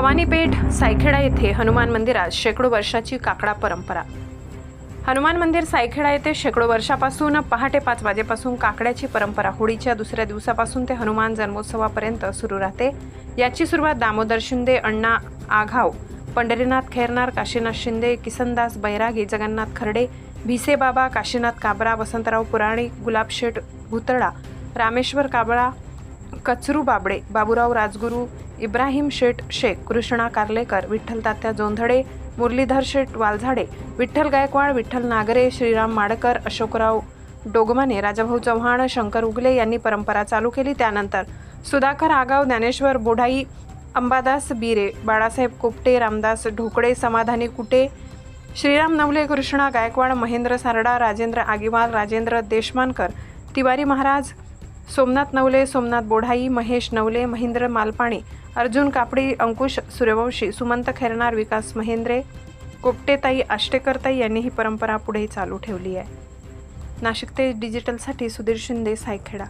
भवानीपेठ सायखेडा येथे हनुमान मंदिरात शेकडो वर्षाची काकडा परंपरा. हनुमान मंदिर सायखेडा येथे शेकडो वर्षापासून पहाटे पाच वाजेपासून काकड्याची परंपरा होळीच्या दुसऱ्या दिवसापासून ते हनुमान जन्मोत्सवापर्यंत सुरू राहते. याची सुरुवात दामोदर शिंदे अण्णा आघाव पंढरीनाथ खैरनार काशीनाथ शिंदे किसनदास बैरागी जगन्नाथ खर्डे भिसे बाबा काशीनाथ काबरा वसंतराव पुराणी गुलाबशेठ भुतळा रामेश्वर काबळा कचरू बाबडे बाबूराव राजगुरू इब्राहिम शेठ शेख कृष्णा कार्लेकर विठ्ठल तात्या जोंधळे मुरलीधर शेठ वालझाडे विठ्ठल गायकवाड विठ्ठल नागरे श्रीराम माडकर अशोकराव डोगमाने राजाभाऊ चव्हाण शंकर उगले यांनी परंपरा चालू केली. त्यानंतर सुधाकर आगाव ज्ञानेश्वर बोढाई अंबादास बिरे बाळासाहेब कोपटे रामदास ढोकळे समाधानी कुटे श्रीराम नवले कृष्णा गायकवाड महेंद्र सारडा राजेंद्र आगिवाल राजेंद्र देशमानकर तिवारी महाराज सोमनाथ नवले सोमनाथ बोढाई महेश नवले महेंद्र मालपाणी अर्जुन कापडी अंकुश सूर्यवंशी सुमंत खैरनार विकास महेंद्रे कोपटेताई आष्टेकरताई यांनी ही परंपरा पुढे चालू ठेवली आहे. नाशिक ते डिजिटलसाठी सुधीर शिंदे सायखेडा.